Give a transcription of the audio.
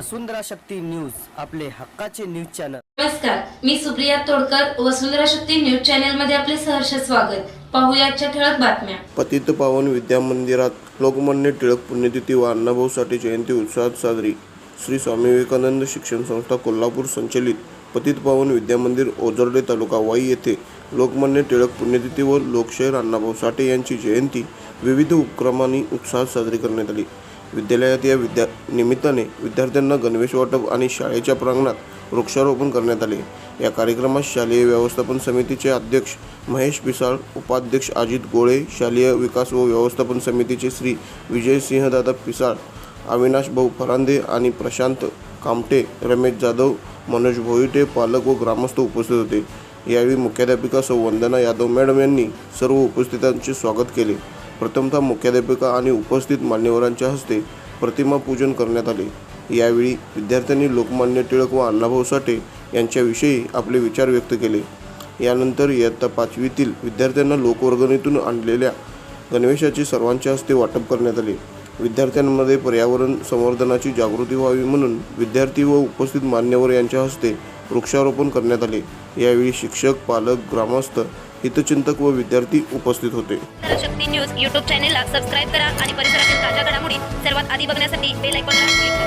वसुंधरा Shakti news आपले हक्काचे news channel. नमस्कार मी सुप्रिया तोडकर वसुंधरा शक्ती न्यूज चॅनलमध्ये आपले सहर्ष स्वागत. पाहूया आजच्या ठळक बातम्या. पतित पावन विद्या मंदिरात लोकमान्य टिळक पुण्यतिथी व अण्णाभाऊ साठे जयंती उत्साहात साजरी. श्री स्वामी विवेकानंद शिक्षण संस्था कोल्हापूर संचलित पतित पावन विद्या मंदिर ओझर्डे तालुका वाई येथे लोकमान्य टिळक पुण्यतिथी व लोकशाहीर अण्णाभाऊ साठे यांची जयंती विविध उपक्रमांनी उत्साहात साजरी करण्यात आली. विद्यालयात या विद्या निमित्ताने विद्यार्थ्यांना गणवेश वाटप आणि शाळेच्या प्रांगणात वृक्षारोपण करण्यात आले. या कार्यक्रमात शालेय व्यवस्थापन समितीचे अध्यक्ष महेश पिसाळ उपाध्यक्ष अजित गोळे शालेय विकास व व्यवस्थापन समितीचे श्री विजयसिंहदादा पिसाळ अविनाश भाऊ फरांदे आणि प्रशांत कामटे रमेश जाधव मनोज भोईटे पालक व ग्रामस्थ उपस्थित होते. यावेळी मुख्याध्यापिका सौ वंदना यादव मॅडम यांनी सर्व उपस्थितांचे स्वागत केले. प्रथमतः मुख्याध्यापिका आणि उपस्थित मान्यवरांच्या हस्ते प्रतिमा पूजन करण्यात आले. यावेळी विद्यार्थ्यांनी लोकमान्य टिळक व अण्णाभाऊ साठे यांच्याविषयी आपले विचार व्यक्त केले. यानंतर इयत्ता पाचवीतील विद्यार्थ्यांना लोकवर्गणीतून आणलेल्या गणवेशाचे सर्वांच्या हस्ते वाटप करण्यात आले. विद्यार्थ्यांमध्ये पर्यावरण संवर्धनाची जागृती व्हावी म्हणून विद्यार्थी व उपस्थित मान्यवर यांच्या हस्ते वृक्षारोपण करण्यात आले. यावेळी शिक्षक पालक ग्रामस्थ हितचिंतक व विद्यार्थी उपस्थित होते. शक्ती न्यूज यूट्यूब चॅनेलला सबस्क्राईब करा आणि परिसरातील ताज्या घडामोडी सर्वात आधी बघण्यासाठी बेल आयकॉनला क्लिक